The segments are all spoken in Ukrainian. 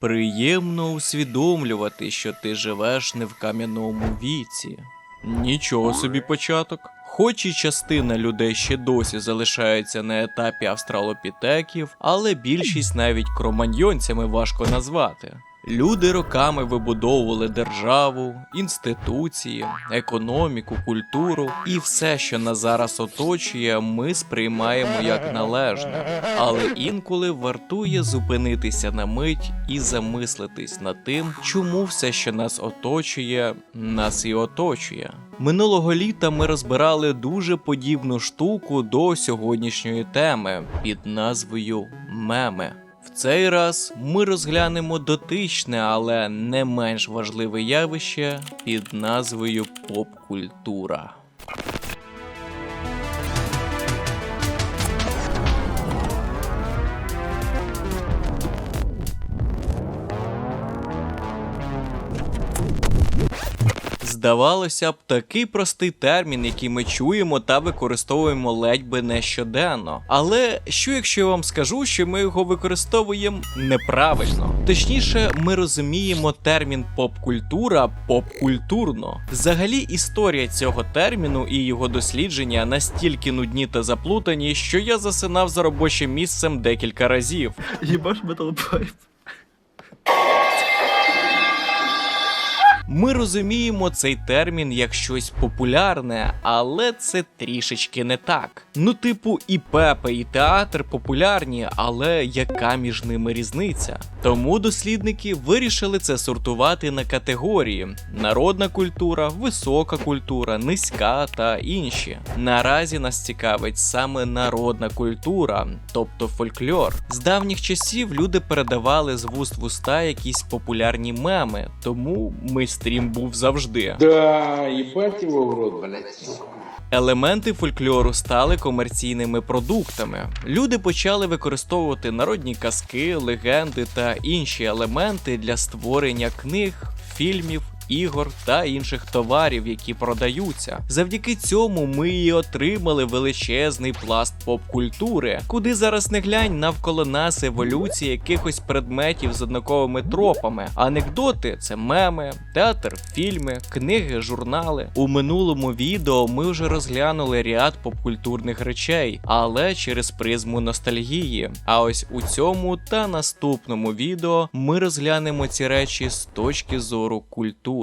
Приємно усвідомлювати, що ти живеш не в кам'яному віці. Нічого собі початок. Хоч і частина людей ще досі залишається на етапі австралопітеків, але більшість навіть кроманьйонцями важко назвати. Люди роками вибудовували державу, інституції, економіку, культуру і все, що нас зараз оточує, ми сприймаємо як належне. Але інколи вартує зупинитися на мить і замислитись над тим, чому все, що нас оточує, нас і оточує. Минулого літа ми розбирали дуже подібну штуку до сьогоднішньої теми під назвою меми. В цей раз ми розглянемо дотичне, але не менш важливе явище під назвою поп-культура. Здавалося б, такий простий термін, який ми чуємо та використовуємо ледь би не щоденно. Але що якщо я вам скажу, що ми його використовуємо неправильно? Точніше, ми розуміємо термін поп-культура поп-культурно. Взагалі, історія цього терміну і його дослідження настільки нудні та заплутані, що я засинав за робочим місцем декілька разів. Ебаш Metal Ми розуміємо цей термін як щось популярне, але це трішечки не так. Ну, типу, і Пепе, і театр популярні, але яка між ними різниця? Тому дослідники вирішили це сортувати на категорії: народна культура, висока культура, низька та інші. Наразі нас цікавить саме народна культура, тобто фольклор. З давніх часів люди передавали з вуст в уста якісь популярні меми, тому мейстрім був завжди. Да, їбать його в рот, блядь. Елементи фольклору стали комерційними продуктами. Люди почали використовувати народні казки, легенди та інші елементи для створення книг, фільмів. Ігор та інших товарів, які продаються. Завдяки цьому ми і отримали величезний пласт поп-культури, куди зараз не глянь навколо нас еволюція якихось предметів з однаковими тропами. Анекдоти це меми, театр, фільми, книги, журнали. У минулому відео ми вже розглянули ряд попкультурних речей, але через призму ностальгії. А ось у цьому та наступному відео ми розглянемо ці речі з точки зору культури.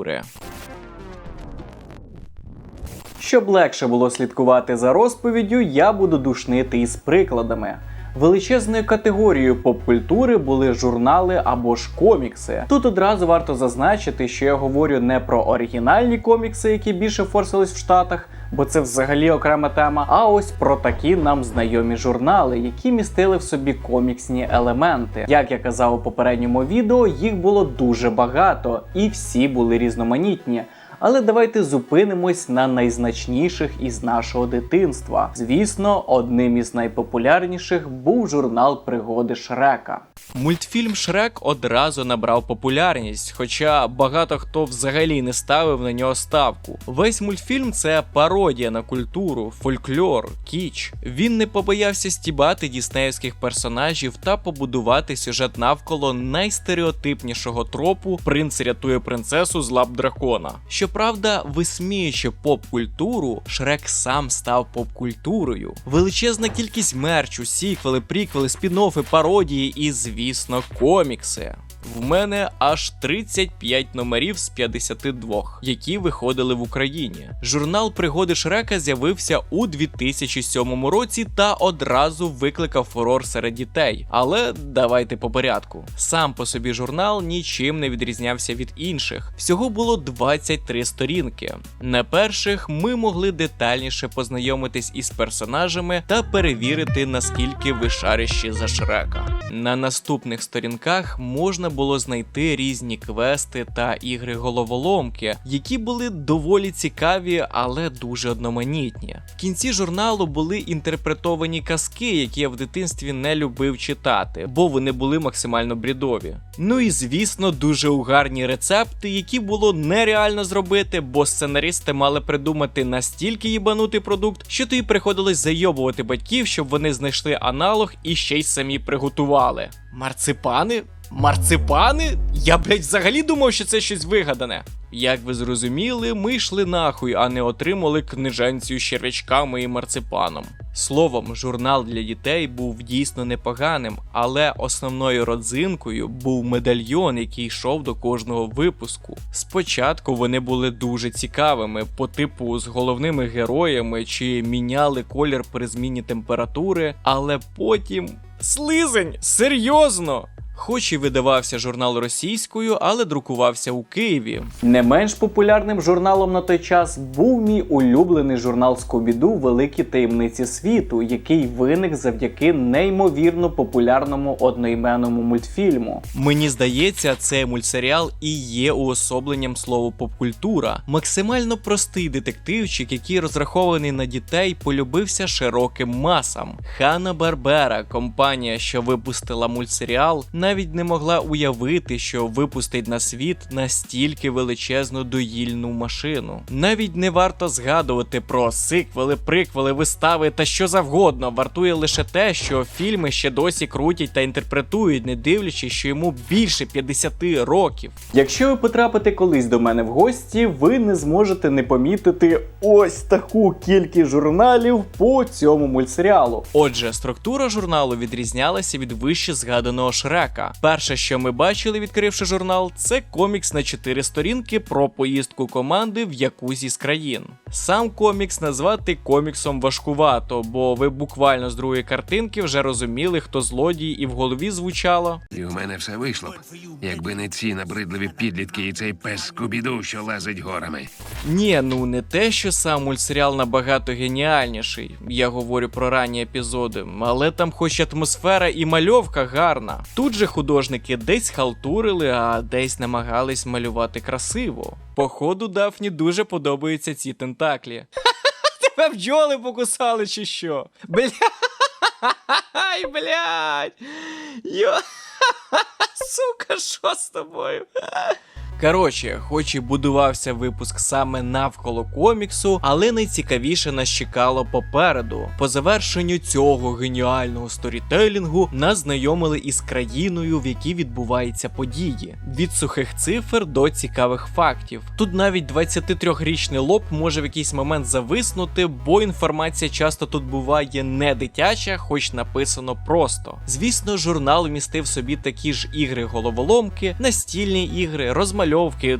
Щоб легше було слідкувати за розповіддю, я буду душнити із прикладами. Величезною категорією поп-культури були журнали або ж комікси. Тут одразу варто зазначити, що я говорю не про оригінальні комікси, які більше форсились в Штатах, бо це взагалі окрема тема. А ось про такі нам знайомі журнали, які містили в собі коміксні елементи. Як я казав у попередньому відео, їх було дуже багато, і всі були різноманітні. Але давайте зупинимось на найзначніших із нашого дитинства. Звісно, одним із найпопулярніших був журнал пригоди Шрека. Мультфільм Шрек одразу набрав популярність, хоча багато хто взагалі не ставив на нього ставку. Весь мультфільм це пародія на культуру, фольклор, кіч. Він не побоявся стібати діснеївських персонажів та побудувати сюжет навколо найстереотипнішого тропу Принц рятує принцесу з лап дракона. Щоправда, висміючи поп-культуру, Шрек сам став поп-культурою. Величезна кількість мерчу, сіквели, приквели, спін-оффи, пародії і, звісно, комікси. В мене аж 35 номерів з 52, які виходили в Україні. Журнал пригоди Шрека з'явився у 2007 році та одразу викликав фурор серед дітей. Але давайте по порядку. Сам по собі журнал нічим не відрізнявся від інших. Всього було 23 сторінки. На перших ми могли детальніше познайомитись із персонажами та перевірити, наскільки ви шарищі за Шрека. На наступних сторінках можна було знайти різні квести та ігри головоломки, які були доволі цікаві, але дуже одноманітні. В кінці журналу були інтерпретовані казки, які я в дитинстві не любив читати, бо вони були максимально брідові. Ну і звісно, дуже угарні рецепти, які було нереально зробити, бо сценаристи мали придумати настільки їбанутий продукт, що тобі приходилось зайобувати батьків, щоб вони знайшли аналог і ще й самі приготували. Марципани? Марципани? Я, блядь, взагалі думав, що це щось вигадане. Як ви зрозуміли, ми йшли нахуй, а не отримали книженцію з черв'ячками і марципаном. Словом, журнал для дітей був дійсно непоганим, але основною родзинкою був медальйон, який йшов до кожного випуску. Спочатку вони були дуже цікавими, по типу з головними героями чи міняли колір при зміні температури, але потім. Слизень! Серйозно! Хоч і видавався журнал російською, але друкувався у Києві. Не менш популярним журналом на той час був мій улюблений журнал Скобіду Великі таємниці світу, який виник завдяки неймовірно популярному одноіменному мультфільму. Мені здається, цей мультсеріал і є уособленням слова попкультура. Максимально простий детективчик, який розрахований на дітей, полюбився широким масам. Хана Барбера, компанія, що випустила мультсеріал, навіть не могла уявити, що випустить на світ настільки величезну доїльну машину. Навіть не варто згадувати про сиквели, приквели, вистави та що завгодно. Вартує лише те, що фільми ще досі крутять та інтерпретують, не дивлячись, що йому більше 50 років. Якщо ви потрапите колись до мене в гості, ви не зможете не помітити ось таку кількість журналів по цьому мультсеріалу. Отже, структура журналу відрізнялася від вище згаданого Шрека. Перше, що ми бачили, відкривши журнал, це комікс на 4 сторінки про поїздку команди в якусь із країн. Сам комікс назвати коміксом важкувато, бо ви буквально з другої картинки вже розуміли, хто злодій, і в голові звучало. І у мене все вийшло б, якби не ці набридливі підлітки і цей пес Скубіду, що лазить горами. Ні, ну не те, що сам мультсеріал набагато геніальніший. Я говорю про ранні епізоди, але там хоч атмосфера і мальовка гарна. Тут же художники десь халтурили, а десь намагались малювати красиво. Походу, Дафні дуже подобаються ці тентаклі. Тебе бджоли покусали чи що? Бля. Блядь. Йо. Сука, що з тобою? Коротше, хоч і будувався випуск саме навколо коміксу, але найцікавіше нас чекало попереду. По завершенню цього геніального сторітелінгу нас знайомили із країною, в якій відбуваються події. Від сухих цифр до цікавих фактів. Тут навіть 23-річний лоб може в якийсь момент зависнути, бо інформація часто тут буває не дитяча, хоч написано просто. Звісно, журнал містив собі такі ж ігри-головоломки, настільні ігри, розмальовки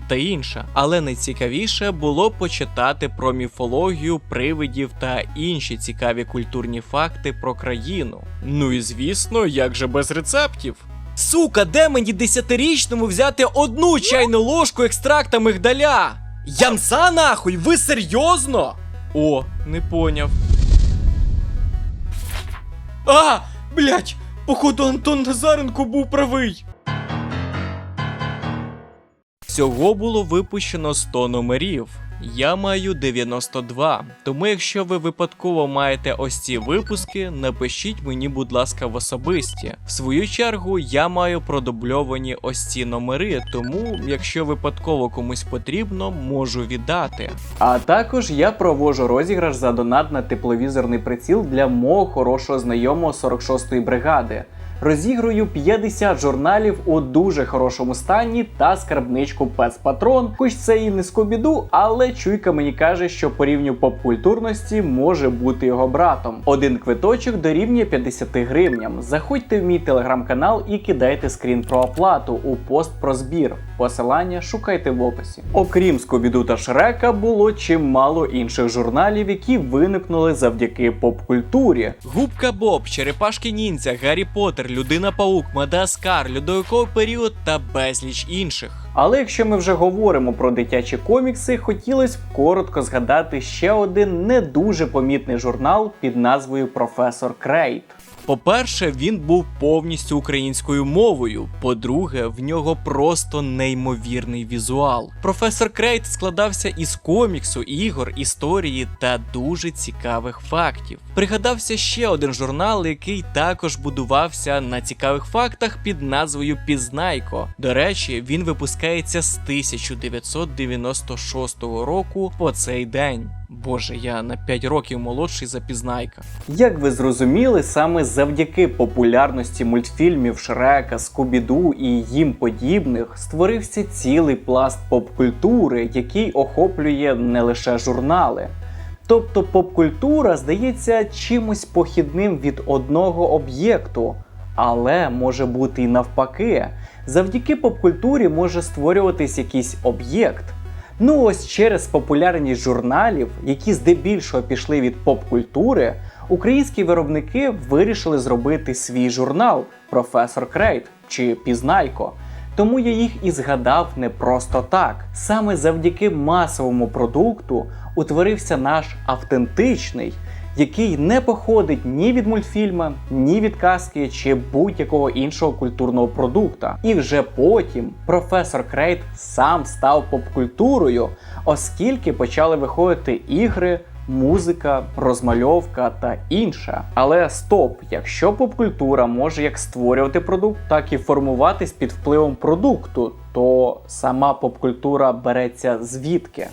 та інше. Але найцікавіше було почитати про міфологію, привидів та інші цікаві культурні факти про країну. Ну і звісно, як же без рецептів. Сука, де мені десятирічному взяти одну чайну ложку екстракта мигдаля? Ямса нахуй, ви серйозно? О, не поняв. А, блять, походу Антон Назаренко був правий. Всього було випущено 100 номерів. Я маю 92. Тому, якщо ви випадково маєте ось ці випуски, напишіть мені, будь ласка, в особисті. В свою чергу, я маю продубльовані ось ці номери, тому, якщо випадково комусь потрібно, можу віддати. А також я провожу розіграш за донат на тепловізорний приціл для мого хорошого знайомого 46-ї бригади. Розіграю 50 журналів у дуже хорошому стані та скарбничку Пецпатрон. Хоч це і не скобіду, але чуйка мені каже, що по рівню попкультурності може бути його братом. Один квиточок дорівнює 50 гривням. Заходьте в мій телеграм-канал і кидайте скрін про оплату у пост про збір. Посилання шукайте в описі. Окрім Скобіду та Шрека, було чимало інших журналів, які виникнули завдяки попкультурі. Губка Боб, Черепашки Ніндзя, Гаррі Поттер, Людина Паук, Мадаскар, Льодовиковий період та безліч інших. Але якщо ми вже говоримо про дитячі комікси, хотілося б коротко згадати ще один не дуже помітний журнал під назвою Професор Крейт. По-перше, він був повністю українською мовою. По-друге, в нього просто неймовірний візуал. Професор Крейт складався із коміксу, ігор, історії та дуже цікавих фактів. Пригадався ще один журнал, який також будувався на цікавих фактах під назвою Пізнайко. До речі, він випускається з 1996 року по цей день. Боже, я на 5 років молодший за Пізнайка. Як ви зрозуміли, саме завдяки популярності мультфільмів Шрека, Скубіду і їм подібних створився цілий пласт поп-культури, який охоплює не лише журнали. Тобто поп-культура здається чимось похідним від одного об'єкту, але може бути і навпаки. Завдяки поп-культурі може створюватись якийсь об'єкт. Ну ось через популярність журналів, які здебільшого пішли від поп-культури, українські виробники вирішили зробити свій журнал Професор Крейт чи Пізнайко. Тому я їх і згадав не просто так. Саме завдяки масовому продукту утворився наш автентичний, який не походить ні від мультфільма, ні від казки чи будь-якого іншого культурного продукта. І вже потім професор Крейт сам став попкультурою, оскільки почали виходити ігри. Музика, розмальовка та інше. Але стоп, якщо попкультура може як створювати продукт, так і формуватись під впливом продукту, то сама попкультура береться звідки?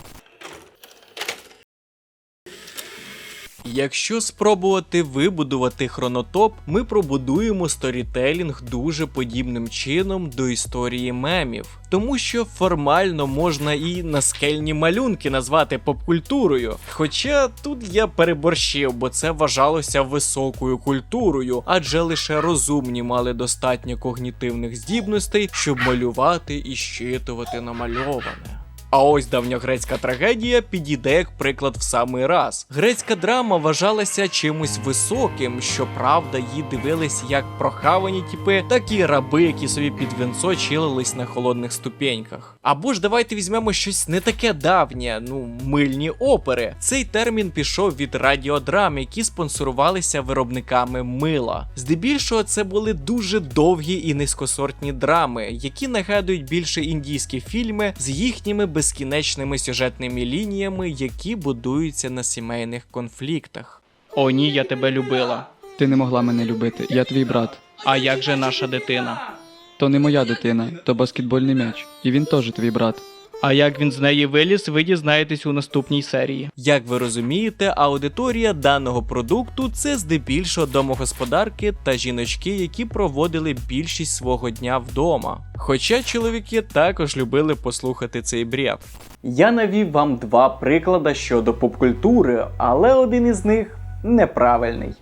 Якщо спробувати вибудувати хронотоп, ми пробудуємо сторітелінг дуже подібним чином до історії мемів, тому що формально можна і наскельні малюнки назвати попкультурою. Хоча тут я переборщив, бо це вважалося високою культурою, адже лише розумні мали достатньо когнітивних здібностей, щоб малювати і щитувати намальоване. А ось давньогрецька трагедія підійде як приклад в самий раз. Грецька драма вважалася чимось високим, що правда її дивились як прохавані тіпи, так і раби, які собі під вінцо чилились на холодних ступеньках. Або ж давайте візьмемо щось не таке давнє, ну мильні опери. Цей термін пішов від радіодрам, які спонсорувалися виробниками мила. Здебільшого це були дуже довгі і низькосортні драми, які нагадують більше індійські фільми з їхніми безкінечними сюжетними лініями, які будуються на сімейних конфліктах. О, ні, я тебе любила. Ти не могла мене любити, я твій брат. А як же наша дитина? То не моя дитина, то баскетбольний м'яч. І він теж твій брат. А як він з неї виліз, ви дізнаєтесь у наступній серії. Як ви розумієте, аудиторія даного продукту це здебільшого домогосподарки та жіночки, які проводили більшість свого дня вдома. Хоча чоловіки також любили послухати цей бред. Я навів вам два приклади щодо попкультури, але один із них неправильний.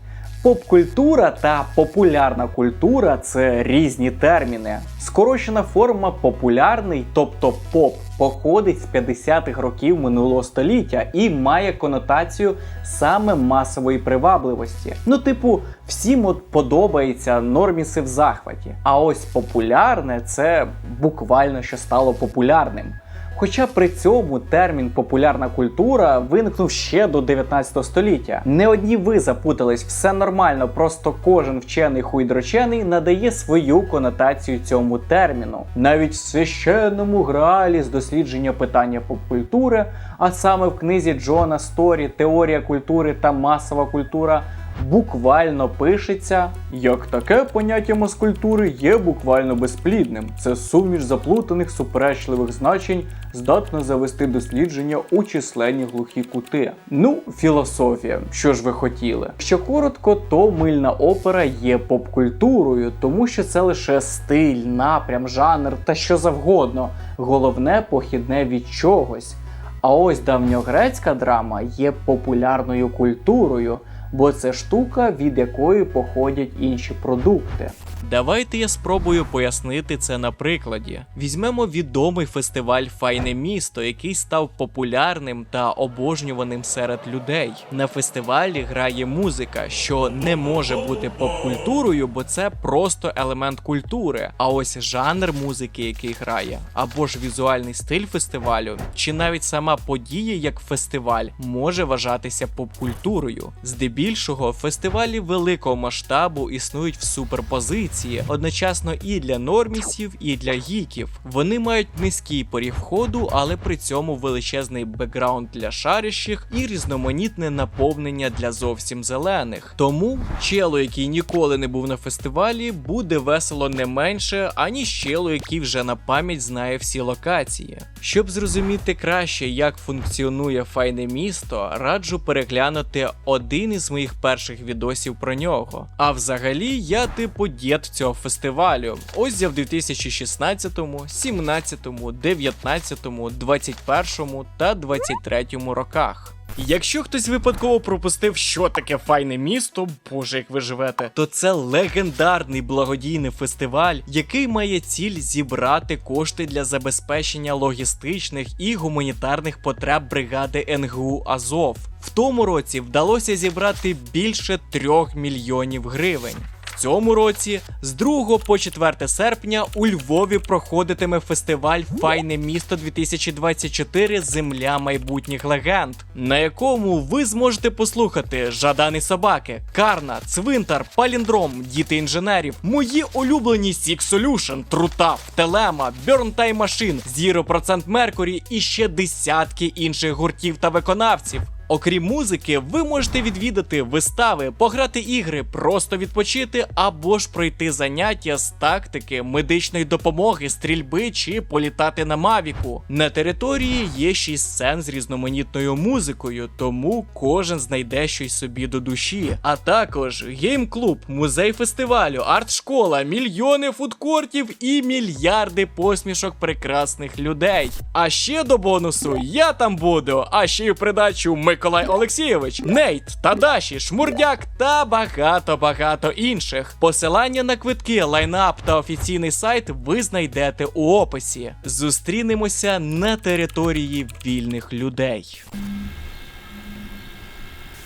Попкультура та популярна культура це різні терміни. Скорочена форма популярний, тобто поп, походить з 50-х років минулого століття і має конотацію саме масової привабливості. Ну, типу, всім от подобається норміси в захваті. А ось популярне це буквально що стало популярним. Хоча при цьому термін популярна культура виникнув ще до 19 століття. Не одні ви запутались, все нормально, просто кожен вчений хуйдрочений надає свою конотацію цьому терміну. Навіть в священному граалі з дослідження питання попкультури, а саме в книзі Джона Сторі Теорія культури та масова культура. Буквально пишеться, як таке поняття маскультури є буквально безплідним. Це суміш заплутаних суперечливих значень здатна завести дослідження у численні глухі кути. Ну, філософія, що ж ви хотіли? Що коротко, то мильна опера є попкультурою, тому що це лише стиль, напрям, жанр та що завгодно. Головне похідне від чогось. А ось давньогрецька драма є популярною культурою, бо це штука, від якої походять інші продукти. Давайте я спробую пояснити це на прикладі. Візьмемо відомий фестиваль Файне місто, який став популярним та обожнюваним серед людей. На фестивалі грає музика, що не може бути поп-культурою, бо це просто елемент культури. А ось жанр музики, який грає, або ж візуальний стиль фестивалю, чи навіть сама подія як фестиваль може вважатися поп-культурою. Здебільшого фестивалі великого масштабу існують в суперпозиції традиції одночасно і для нормісів, і для гіків. Вони мають низький поріг входу, але при цьому величезний бекграунд для шарящих і різноманітне наповнення для зовсім зелених. Тому челу, який ніколи не був на фестивалі, буде весело не менше, аніж челу, який вже на пам'ять знає всі локації. Щоб зрозуміти краще, як функціонує файне місто, раджу переглянути один із моїх перших відосів про нього. А взагалі, я типу дід цього фестивалю. Ось я в 2016, 17, 19, 21 та 23 роках. Якщо хтось випадково пропустив, що таке файне місто, боже, як ви живете, то це легендарний благодійний фестиваль, який має ціль зібрати кошти для забезпечення логістичних і гуманітарних потреб бригади НГУ Азов. В тому році вдалося зібрати більше 3 мільйонів гривень. Цьому році з 2 по 4 серпня у Львові проходитиме фестиваль Файне місто 2024 Земля майбутніх легенд, на якому ви зможете послухати Жадани собаки, Карна, Цвинтар, Паліндром, Діти інженерів, мої улюблені Six Solution, Трутав, Телема, Burn Time Machine, 0% Mercury і ще десятки інших гуртів та виконавців. Окрім музики, ви можете відвідати вистави, пограти ігри, просто відпочити або ж пройти заняття з тактики, медичної допомоги, стрільби чи політати на Мавіку. На території є 6 сцен з різноманітною музикою, тому кожен знайде щось собі до душі. А також гейм-клуб, музей фестивалю, арт-школа, мільйони фудкортів і мільярди посмішок прекрасних людей. А ще до бонусу я там буду, а ще й придачу Миколай Олексійович, Нейт, Тадаші, Шмурдяк та багато-багато інших. Посилання на квитки, лайнап та офіційний сайт ви знайдете у описі. Зустрінемося на території вільних людей.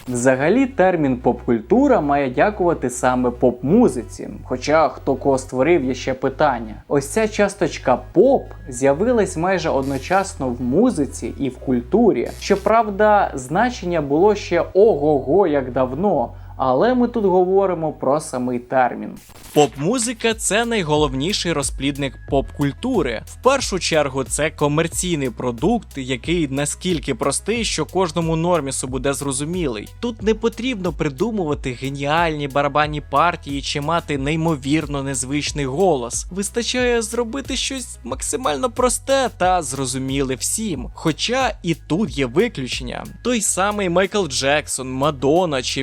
Взагалі, термін поп-культура має дякувати саме поп-музиці. Хоча хто кого створив, є ще питання. Ось ця часточка поп з'явилась майже одночасно в музиці і в культурі. Щоправда, значення було ще ого-го як давно. Але ми тут говоримо про самий термін. Поп-музика це найголовніший розплідник поп-культури. В першу чергу це комерційний продукт, який наскільки простий, що кожному нормісу буде зрозумілий. Тут не потрібно придумувати геніальні барабанні партії чи мати неймовірно незвичний голос. Вистачає зробити щось максимально просте та зрозуміле всім. Хоча і тут є виключення. Той самий Майкл Джексон, Мадонна чи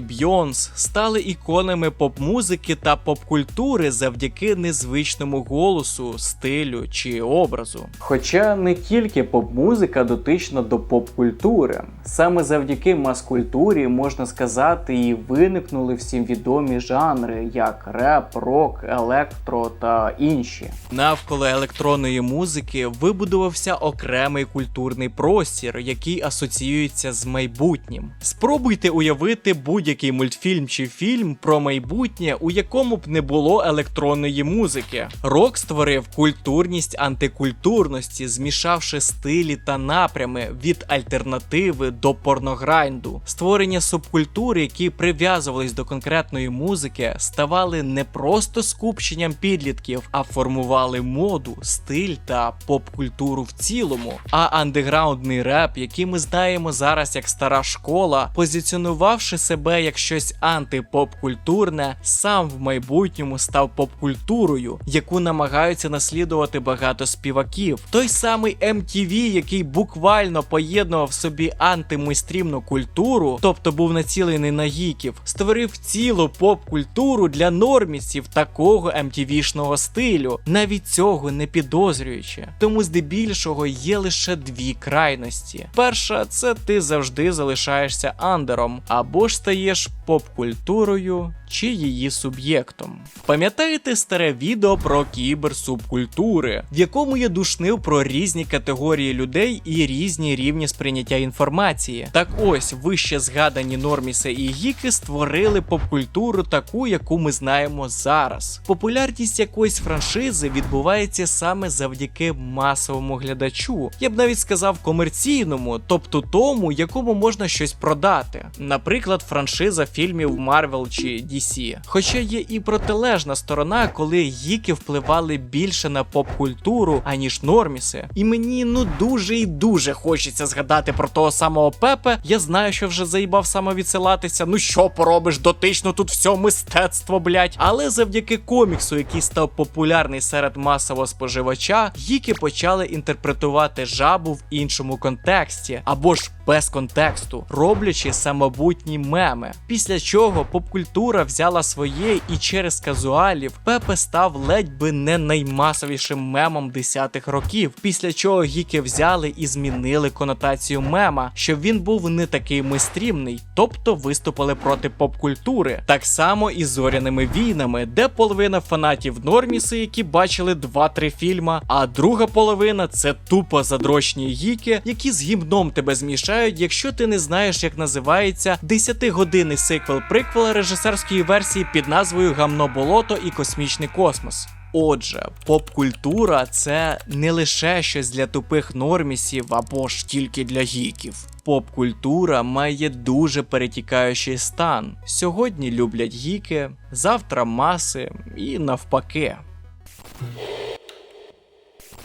Бйонс стали іконами поп-музики та поп-культури завдяки незвичному голосу, стилю чи образу. Хоча не тільки поп-музика дотична до поп-культури. Саме завдяки мас-культурі можна сказати, і виникнули всім відомі жанри, як реп, рок, електро та інші. Навколо електронної музики вибудувався окремий культурний простір, який асоціюється з майбутнім. Спробуйте уявити будь-який мультфільм чи фільм про майбутнє, у якому б не було електронної музики. Рок створив культурність антикультурності, змішавши стилі та напрями від альтернативи до порнограйнду. Створення субкультури, які прив'язувались до конкретної музики, ставали не просто скупченням підлітків, а формували моду, стиль та поп-культуру в цілому. А андеграундний реп, який ми знаємо зараз як стара школа, позиціонувавши себе як щось антипоп-культурне, сам в майбутньому став поп-культурою, яку намагаються наслідувати багато співаків. Той самий MTV, який буквально поєднував в собі антимейстрімну культуру, тобто був націлений на гіків, створив цілу поп-культуру для нормісів такого MTV-шного стилю, навіть цього не підозрюючи. Тому здебільшого є лише дві крайності. Перша це ти завжди залишаєшся андером, або ж стаєш поп-культурою чи її суб'єктом. Пам'ятаєте старе відео про кіберсубкультури, в якому я душнив про різні категорії людей і різні рівні сприйняття інформації? Так ось вище згадані норміси і гіки створили попкультуру таку, яку ми знаємо зараз. Популярність якоїсь франшизи відбувається саме завдяки масовому глядачу. Я б навіть сказав комерційному, тобто тому, якому можна щось продати. Наприклад, франшиза фільмів Marvel чи DC PC. Хоча є і протилежна сторона, коли гіки впливали більше на поп-культуру, аніж норміси. І мені ну дуже і дуже хочеться згадати про того самого Пепе. Я знаю, що вже заїбав самовідсилатися. Ну що поробиш, дотично тут все мистецтво, блять. Але завдяки коміксу, який став популярний серед масового споживача, гіки почали інтерпретувати жабу в іншому контексті або ж без контексту, роблячи самобутні меми. Після чого попкультура взяла своє і через казуалів Пепе став ледь би не наймасовішим мемом десятих років. Після чого гіки взяли і змінили конотацію мема, щоб він був не такий мейстрімний, тобто виступили проти попкультури. Так само і зоряними війнами, де половина фанатів норміси, які бачили 2-3 фільма, а друга половина це тупо задрочні гіки, які з гімном тебе змішають, якщо ти не знаєш, як називається 10-годинний сиквел приквела режисерської версії під назвою Гамно болото і космічний космос. Отже, поп-культура це не лише щось для тупих нормісів або ж тільки для гіків. Поп-культура має дуже перетікаючий стан. Сьогодні люблять гіки, завтра маси і навпаки.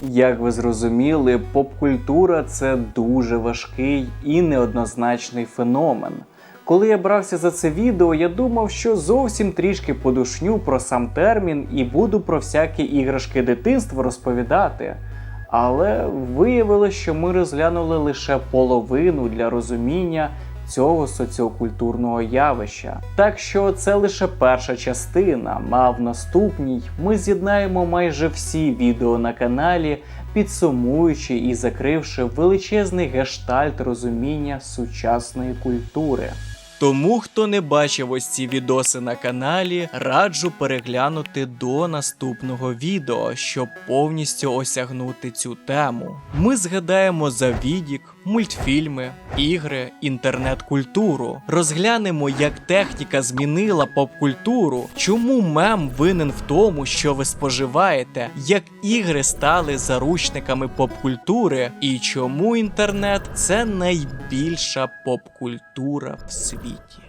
Як ви зрозуміли, поп-культура це дуже важкий і неоднозначний феномен. Коли я брався за це відео, я думав, що зовсім трішки подушню про сам термін і буду про всякі іграшки дитинства розповідати. Але виявилось, що ми розглянули лише половину для розуміння цього соціокультурного явища. Так що це лише перша частина, а в наступній ми з'єднаємо майже всі відео на каналі, підсумуючи і закривши величезний гештальт розуміння сучасної культури. Тому, хто не бачив ось ці відоси на каналі, раджу переглянути до наступного відео, щоб повністю осягнути цю тему. Ми згадаємо за відік, мультфільми, ігри, інтернет-культуру. Розглянемо, як техніка змінила поп-культуру, чому мем винен в тому, що ви споживаєте, як ігри стали заручниками поп-культури, і чому інтернет це найбільша поп-культура в світі.